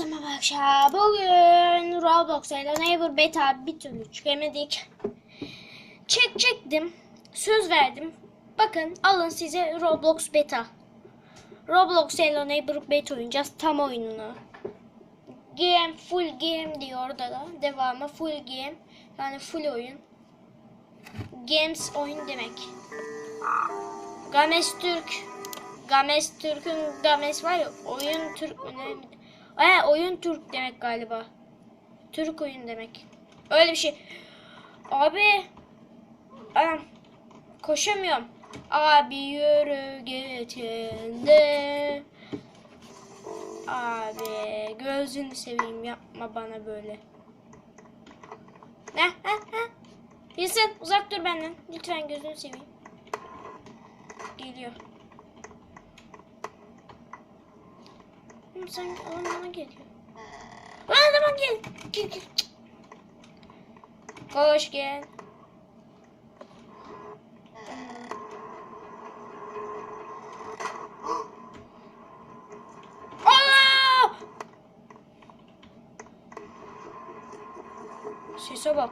Herkese merhaba arkadaşlar. Bugün Roblox ile Neighbor Beta bir türlü çıkamadık. Çek çektim. Söz verdim. Bakın alın size Roblox Beta. Roblox ile Neighbor Beta oynayacağız. Tam oyununu. Game, full game diyor orada da. Devamı full game. Yani full oyun. Games oyun demek. Games Türk. Games Türk'ün Games var ya oyun Türk önemli. Aa, oyun Türk demek galiba. Türk oyun demek. Öyle bir şey. Abi. Anam. Koşamıyorum. Abi yürü git de. Abi gözünü seveyim yapma bana böyle. Ne? Ha, ha. Wilson uzak dur benden. Lütfen gözünü seveyim. Geliyor. Oğlum sen adam bana geliyor. Adama gel. Gel gel. Koş gel. Sese bak.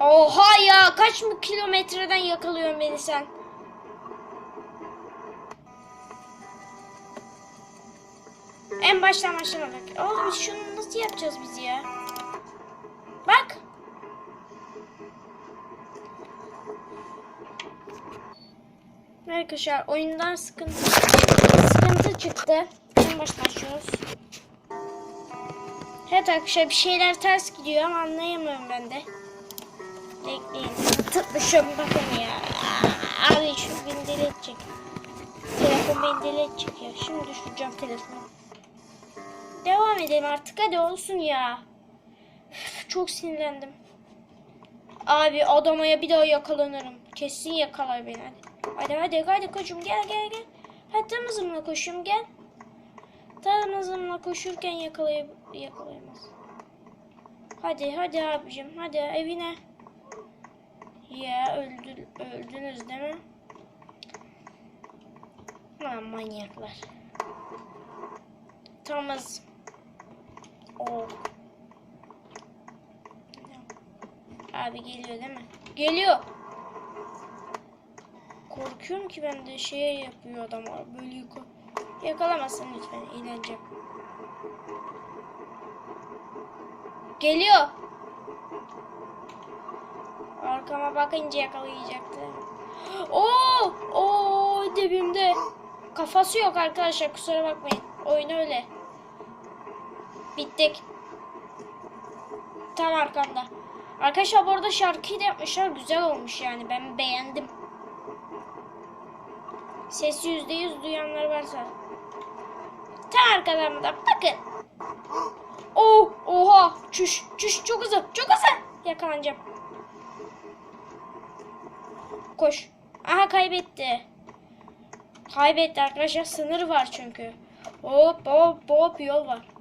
Oha ya kaç mı kilometreden yakalıyorsun beni sen? En baştan başlamadık. Oğlum şunu nasıl yapacağız biz ya? Bak. Arkadaşlar oyundan sıkıntı sıkıntı çıktı. En baştan başlıyoruz. Evet arkadaşlar bir şeyler ters gidiyor ama anlayamıyorum ben de. Bekleyin. Tutmuşum bakın ya. Abi şu beni deli edecek. Telefon beni deli edecek ya. Şimdi düşüreceğim telefonu. Devam edelim artık hadi olsun ya. Çok sinirlendim. Abi adamaya bir daha yakalanırım. Kesin yakalar beni hadi. Hadi hadi hadi koşum gel gel gel. Hadi tam hızımla koşum gel. Tam hızımla koşurken yakalay yakalayamaz. Hadi hadi abicim hadi evine. Ya öldü, öldünüz değil mi? Lan manyaklar. Thomas. Oh. Abi geliyor değil mi? Geliyor. Korkuyorum ki ben de şey yapıyor adam böyle yukarı. Yakalamasın lütfen eğleneceğim. Geliyor. Arkama bakınca yakalayacaktı. Oo! Oo dibimde. Kafası yok arkadaşlar kusura bakmayın. Oyun öyle. Bittik. Tam arkamda. Arkadaşlar bu arada şarkıyı da yapmışlar. Güzel olmuş yani. Ben beğendim. Sesi yüzde yüz duyanlar varsa. Tam arkalarında. Bakın. Oh, oha. Çüş, çüş çok hızlı. Çok hızlı. Yakalanacağım. Koş. Aha kaybetti. Kaybetti arkadaşlar. Sınır var çünkü. Hop hop hop yol var.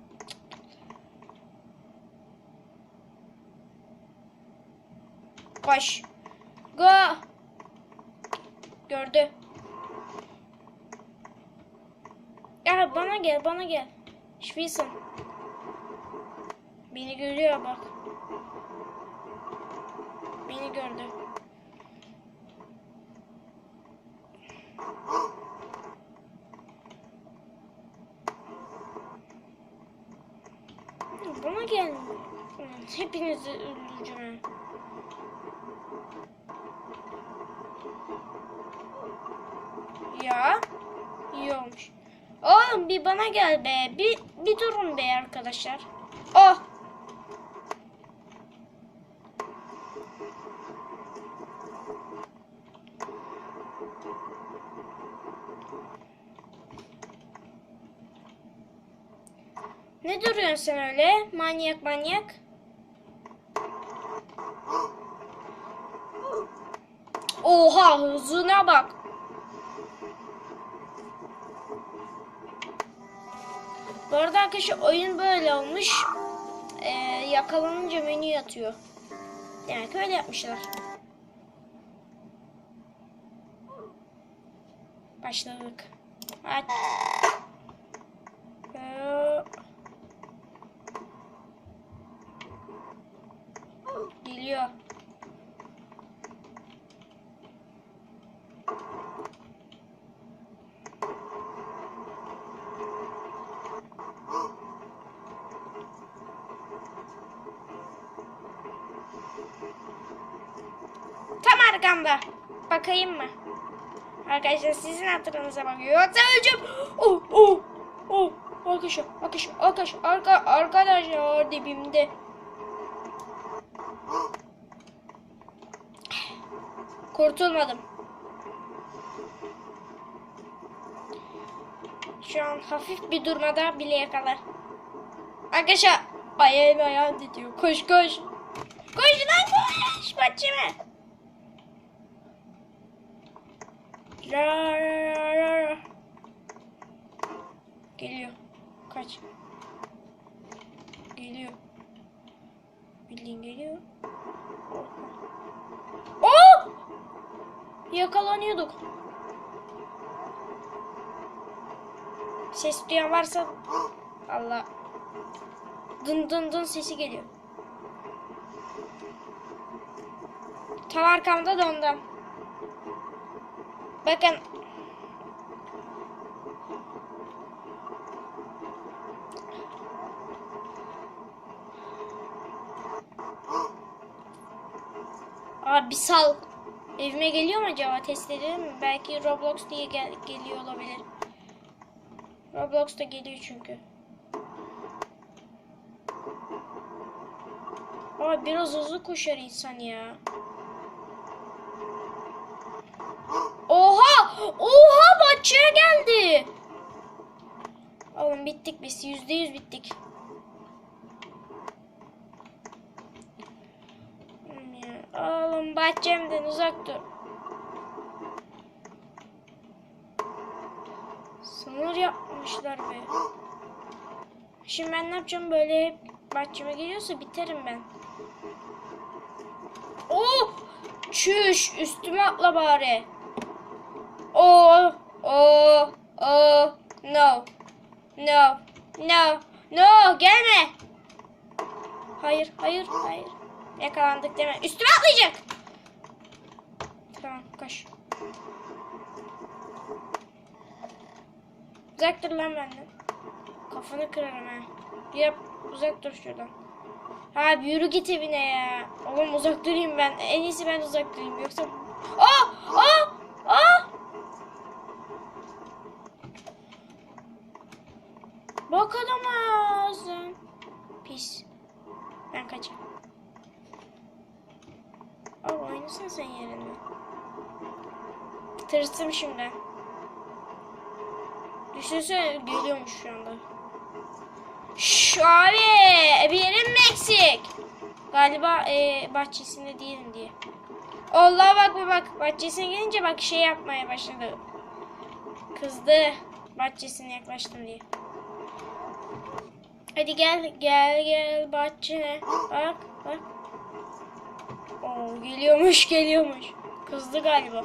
Koş. Go. Gördü. Ya bana gel bana gel. Şvisin. Beni görüyor bak. Beni gördü. Bana gel. Hepinizi öldüreceğim. Ya. iyi olmuş. Oğlum bir bana gel be. Bir, bir durun be arkadaşlar. Oh. Ne duruyorsun sen öyle? Manyak manyak. Oha hızına bak. Bu arada arkadaşlar oyun böyle olmuş. Ee, yakalanınca menü yatıyor. Demek öyle yapmışlar. Başladık. Hadi. Geliyor. Tam arkamda. Bakayım mı? Arkadaşlar sizin hatırınıza bakıyor. Yoksa öleceğim. Oh oh oh. Arkadaşlar arkadaşlar arkadaşlar arka, arkadaşlar dibimde. Kurtulmadım. Şu an hafif bir durmada bile yakalar. Arkadaşlar ayağım ayağım diyor. Koş koş. Koş lan koş ra. Geliyor. Kaç. Geliyor. Bildiğin geliyor. Oh! Yakalanıyorduk. Ses duyan varsa Allah. Dın dın dın sesi geliyor. Tam arkamda da ondan. Bakın. Abi sal. Evime geliyor mu acaba? Test edelim mi? Belki Roblox diye gel geliyor olabilir. Roblox da geliyor çünkü. Ama biraz hızlı koşar insan ya. Oha! Bahçeye geldi. Oğlum bittik biz. Yüzde yüz bittik. Oğlum bahçemden uzak dur. Sınır yapmışlar be. Şimdi ben ne yapacağım böyle hep bahçeme geliyorsa biterim ben. Oh! Çüş üstüme atla bari. Oh, oh, oh, no, no, no, no, gelme. Hayır, hayır, hayır. Yakalandık deme. Üstüme atlayacak. Tamam, koş. Uzak dur lan benden. Kafanı kırarım ha. Yap, uzak dur şuradan. Abi yürü git evine ya. Oğlum uzak durayım ben. En iyisi ben uzak durayım. Yoksa... Ah! Ah! Ah! Bak adama. Pis. Ben kaçayım. Aa oynasana sen yerine. Tırstım şimdi. Düşünsene geliyormuş şu anda. Şş abi bir yerim eksik? Galiba e, bahçesinde değilim diye. Allah bak bir bak bahçesine gelince bak şey yapmaya başladı. Kızdı bahçesine yaklaştım diye. Hadi gel gel gel bahçene. Bak bak. Oo, geliyormuş geliyormuş. Kızdı galiba.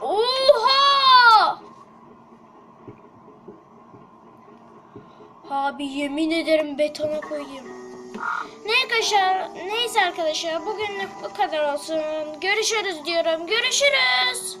Oha! Abi yemin ederim betona koyayım. Ne arkadaşlar, neyse arkadaşlar bugünlük bu kadar olsun. Görüşürüz diyorum. Görüşürüz.